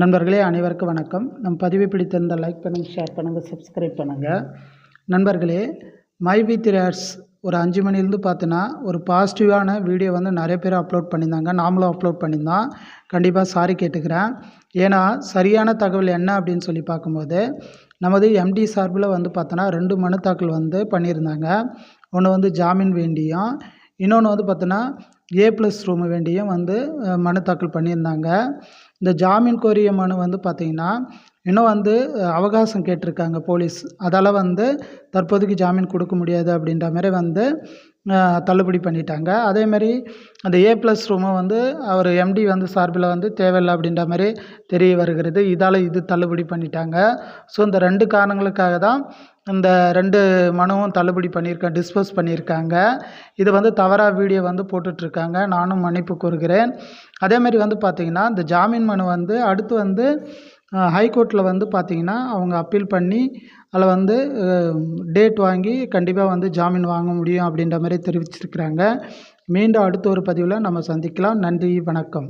நண்பர்களே அனைவருக்கும் வணக்கம். நம் பதிவை பிடித்திருந்தால் லைக் பண்ணுங்கள் ஷேர் பண்ணுங்கள் சப்ஸ்கிரைப் பண்ணுங்கள் நண்பர்களே மை வித் ரேட்ஸ் ஒரு அஞ்சு மணிலேருந்து பார்த்தோன்னா ஒரு பாசிட்டிவான வீடியோ வந்து நிறைய பேர் அப்லோட் பண்ணியிருந்தாங்க. நாமளும் அப்லோட் பண்ணியிருந்தோம் கண்டிப்பாக சாரி கேட்டுக்கிறேன். ஏன்னா சரியான தகவல் என்ன அப்படின்னு சொல்லி பார்க்கும்போது நமது எம்டி சார்பில் வந்து பார்த்தோன்னா ரெண்டு மனு தாக்கல் வந்து பண்ணியிருந்தாங்க. ஒன்று வந்து ஜாமீன் வேண்டியும் இன்னொன்று வந்து பார்த்தோன்னா ஏ ப்ளஸ் ரூம் வேண்டியும் வந்து மனு தாக்கல் பண்ணியிருந்தாங்க. இந்த ஜாமீன் கோரிய மனு வந்து பார்த்திங்கன்னா இன்னும் வந்து அவகாசம் கேட்டிருக்காங்க போலீஸ். அதால் வந்து தற்போதைக்கு ஜாமீன் கொடுக்க முடியாது அப்படின்ற மாதிரி வந்து தள்ளுபடி பண்ணிட்டாங்க. அதேமாரி அந்த ஏ ப்ளஸ் ரூமை வந்து அவர் எம்டி வந்து சார்பில் வந்து தேவையில்லை அப்படின்ற மாதிரி தெரிய வருகிறது. இதால் இது தள்ளுபடி பண்ணிட்டாங்க. ஸோ இந்த ரெண்டு காரணங்களுக்காக தான் இந்த ரெண்டு மனுவும் தள்ளுபடி பண்ணியிருக்க டிஸ்போஸ் பண்ணியிருக்காங்க இது வந்து தவறாக வீடியோ வந்து போட்டுட்ருக்காங்க. நானும் மன்னிப்பு கோருகிறேன். அதேமாரி வந்து பார்த்திங்கன்னா இந்த ஜாமீன் மனு வந்து அடுத்து வந்து ஹைகோர்ட்டில் வந்து பார்த்திங்கன்னா அவங்க அப்பீல் பண்ணி அதில் வந்து டேட் வாங்கி கண்டிப்பாக வந்து ஜாமீன் வாங்க முடியும் அப்படின்ற மாதிரி தெரிவிச்சிருக்கிறாங்க. மீண்டும் அடுத்த ஒரு பதிவில் நம்ம சந்திக்கலாம். நன்றி வணக்கம்.